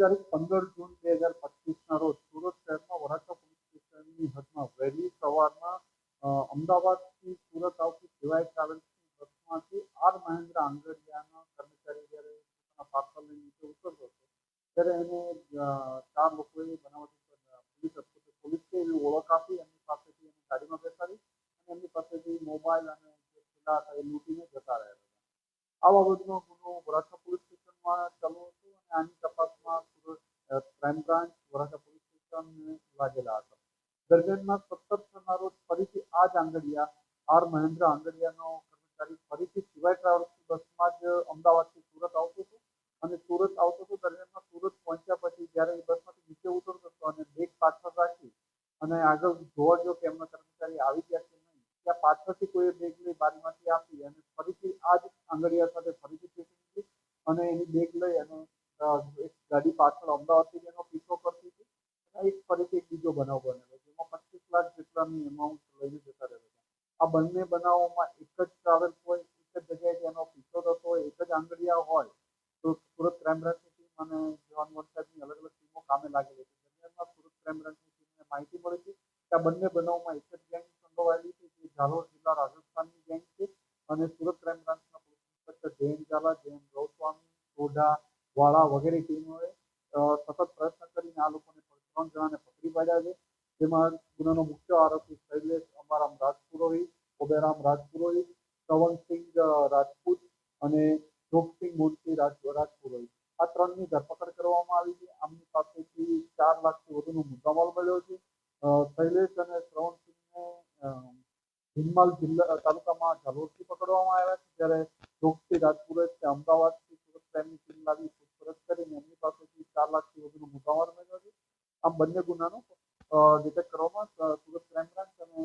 તારીખ પંદર જૂન બે હજાર પચીસના રોજ સુરત શહેરમાં વરાછા પોલીસ સ્ટેશનની હદમાં વહેલી સવારમાં અમદાવાદથી સુરત આવતી સિવાય ટ્રાવેલ્સની બસમાંથી આર મહેન્દ્ર આંગડિયાના કર્મચારી જ્યારે પોતાના પાર્સલ નીચે ઉતરતો હતો, ત્યારે એને ચાર લોકોએ બનાવટી પોલીસ પોલીસને એવી ઓળખ આપી, એમની પાસેથી એની ગાડીમાં બેસાડી અને એમની પાસેથી મોબાઈલ અને થેલા હતા એ લૂંટીને જતા રહ્યા હતા. આ બાબતનો ગુનો વરાછા પોલીસ સ્ટેશનમાં ચાલુ હતો. અને આની તપાસમાં crime branch Varachha police station લાગેલા હતા દરમિયાનમાં સત્તર રોજ ફરીથી આ જ આંગડિયા આર મહેન્દ્ર આંગડિયાનો કર્મચારી ફરીથી સિવાય ટ્રાવેલ્સની બસમાં જ અમદાવાદથી સુરત આવતો હતો અને સુરત આવતો હતો દરમિયાનમાં સુરત પહોંચ્યા પછી જ્યારે એ બસમાંથી નીચે ઉતરતો હતો અને બેગ પાછળ રાખી અને આગળ જોવા ગયો કે એમના કર્મચારી આવી ગયા છે નહીં, ત્યાં પાછળથી કોઈ બેગ લઈ બારીમાંથી આપી અને ફરીથી આ જ આંગડિયા સાથે ફરીથી અને એની બેગ લઈ અને એક ગાડી પાછળ અમદાવાદથી એનો પીછો કરતી હતી એક ફરીથી એક બીજો બનાવ બનેલો જેમાં પચીસ લાખ જેટલાની એમાઉન્ટ લઈને જતા રહેતા આ બંને બનાવોમાં એક જ ટ્રાવેલ હોય એક જ જગ્યાએ એનો પીછો થતો હોય, એક જ આંગળિયા હોય, તો સુરત ક્રાઇમ બ્રાન્ચની ટીમ અને જવાન વરસાદની અલગ અલગ ટીમો કામે લાગેલી હતી. દરમિયાનમાં સુરત ક્રાઇમ બ્રાન્ચની ટીમને માહિતી મળી હતી કે આ બંને બનાવોમાં એક જ ગેંગ સંડોવાયેલી છે, જે ઝાલોર જિલ્લા રાજસ્થાનની ગેંગ છે અને સુરત વાળા વગેરે ટીમોએ સતત પ્રયત્ન કરીને આ લોકોને ત્રણ જણાને પકડી પાડ્યા છે. જેમાં ગુનાનો મુખ્ય આરોપી શૈલેષ અંબારામ રાજપુરોહિત ઓબેરામ રાજપુરોહિત શ્રવણસિંહ રાજપૂત અને જોગસિંહ મૂર્તિ રાજપુરોહિત. આ ત્રણની ધરપકડ કરવામાં આવી છે. આમની પાસેથી ચાર લાખથી વધુનો મુદ્દામાલ મળ્યો છે. શૈલેષ અને શ્રવણસિંહને અ, હિંમલ જિલ્લા તાલુકામાં ઝાલોરથી પકડવામાં આવ્યા છે. જ્યારે જોગસિંહ રાજપુરોહિત અમદાવાદથી સુરત ક્રાઇમની ટીમ લાવી પૂછપરછ કરીને એમની પાસેથી ચાર લાખથી વધુનો મુદ્દામાલ મળ્યો છે આમ બંને ગુનાનો ડિટેક્ટ કરવામાં સુરત ક્રાઇમ બ્રાન્ચ અને